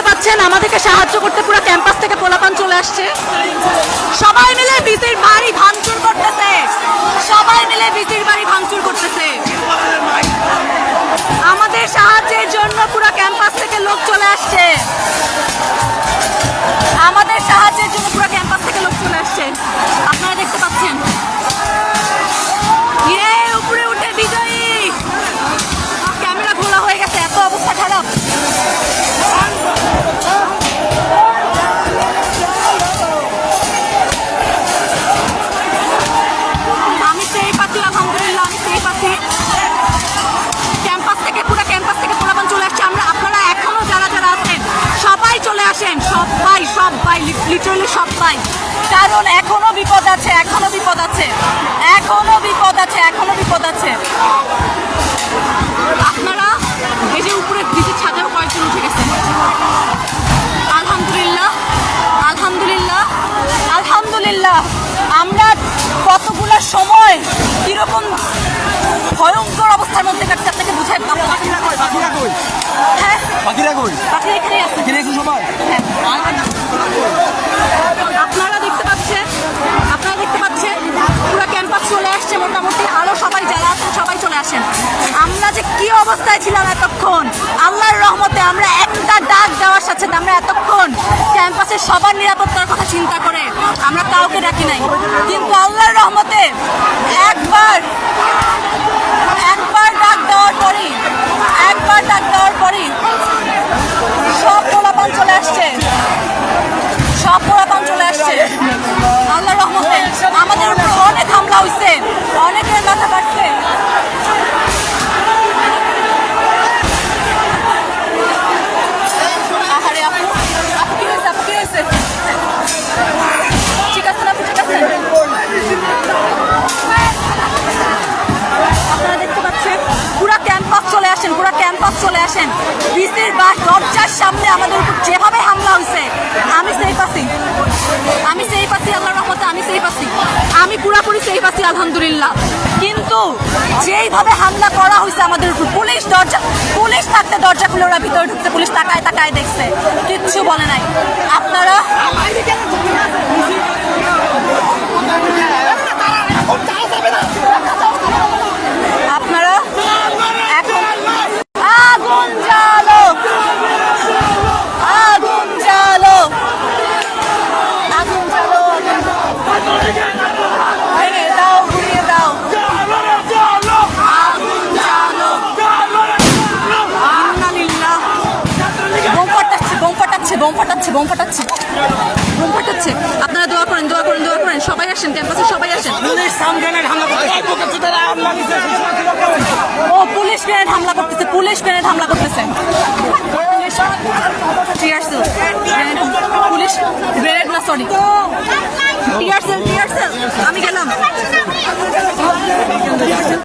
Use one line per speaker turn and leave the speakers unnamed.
দেখতে পাচ্ছেন, আমাদেরকে সাহায্য করতে পুরো ক্যাম্পাস থেকে পোলাপান চলে আসছে। সবাই মিলে বিসির বাড়ি ভাঙচুর করতেছে। সবাই মিলে বিসির বাড়ি ভাঙচুর করতেছে। আমাদের সাহায্যের জন্য পুরো ক্যাম্পাস থেকে লোক চলে আসছে। আমাদের সাহায্যের লিটারালি সবাই কারণ এখনও বিপদ আছে এখনও বিপদ আছে। এখনও বিপদ আছে এখনও বিপদ আছে। আপনারা এই যে উপরে নিচে ছাদেও কয়েকজন উঠে গেছে। আলহামদুলিল্লাহ আলহামদুলিল্লাহ আলহামদুলিল্লাহ আমরা কতগুলো সময় কীরকম ভয়ঙ্কর অবস্থার মধ্যে কাটছে আপনাকে বুঝাই
বাকিরা কই? বাকিরা কই?
হ্যাঁ?
বাকিরা কই?
আপনি এখানে আছেন
এখানে আছে সবাই?
হ্যাঁ। ডাক দেওয়ার সাথে আমরা এতক্ষণ ক্যাম্পাসে সবার নিরাপত্তার কথা চিন্তা করে আমরা কাউকে ডাকি নাই। কিন্তু আল্লাহর রহমতে একবার একবার ডাক দেওয়ার পরই, একবার ডাক দেওয়ার পরই সব পোলাপান চলে আসছে। সব পোলাপান চলে আসছে। আল্লাহর রহমতে আমাদের উপর অনেক হামলা হয়েছে অনেকের মাথা কাটছে। আসেন বিসির বাস দরজার সামনে আমাদের উপর যেভাবে হামলা হয়েছে, আমি সেই পাচ্ছি আমি সেই পাচ্ছি আল্লাহর রহমতে আমি সেই পাচ্ছি আমি পুরাপুরি সেই পাচ্ছি আলহামদুলিল্লাহ। কিন্তু যেইভাবে হামলা করা হয়েছে আমাদের উপর, পুলিশ দরজা, পুলিশ থাকতে দরজা খুলে ওরা ভিতরে ঢুকতে পুলিশ তাকায় তাকায় দেখছে। কিচ্ছু বলে নাই। আপনারা বোম ফাটাচ্ছে বোম ফাটাচ্ছে। বোম ফাটাচ্ছে। আপনারা দোয়া করেন দোয়া করেন দোয়া করেন। সবাই আসেন ক্যাম্পাসে সবাই আসেন। ও পুলিশ গ্রেনেড হামলা করতেছে পুলিশ গ্রেনেড হামলা করতেছে। পুলিশ গ্রেনেড না sorry tear shell tear shell আমি গেলাম।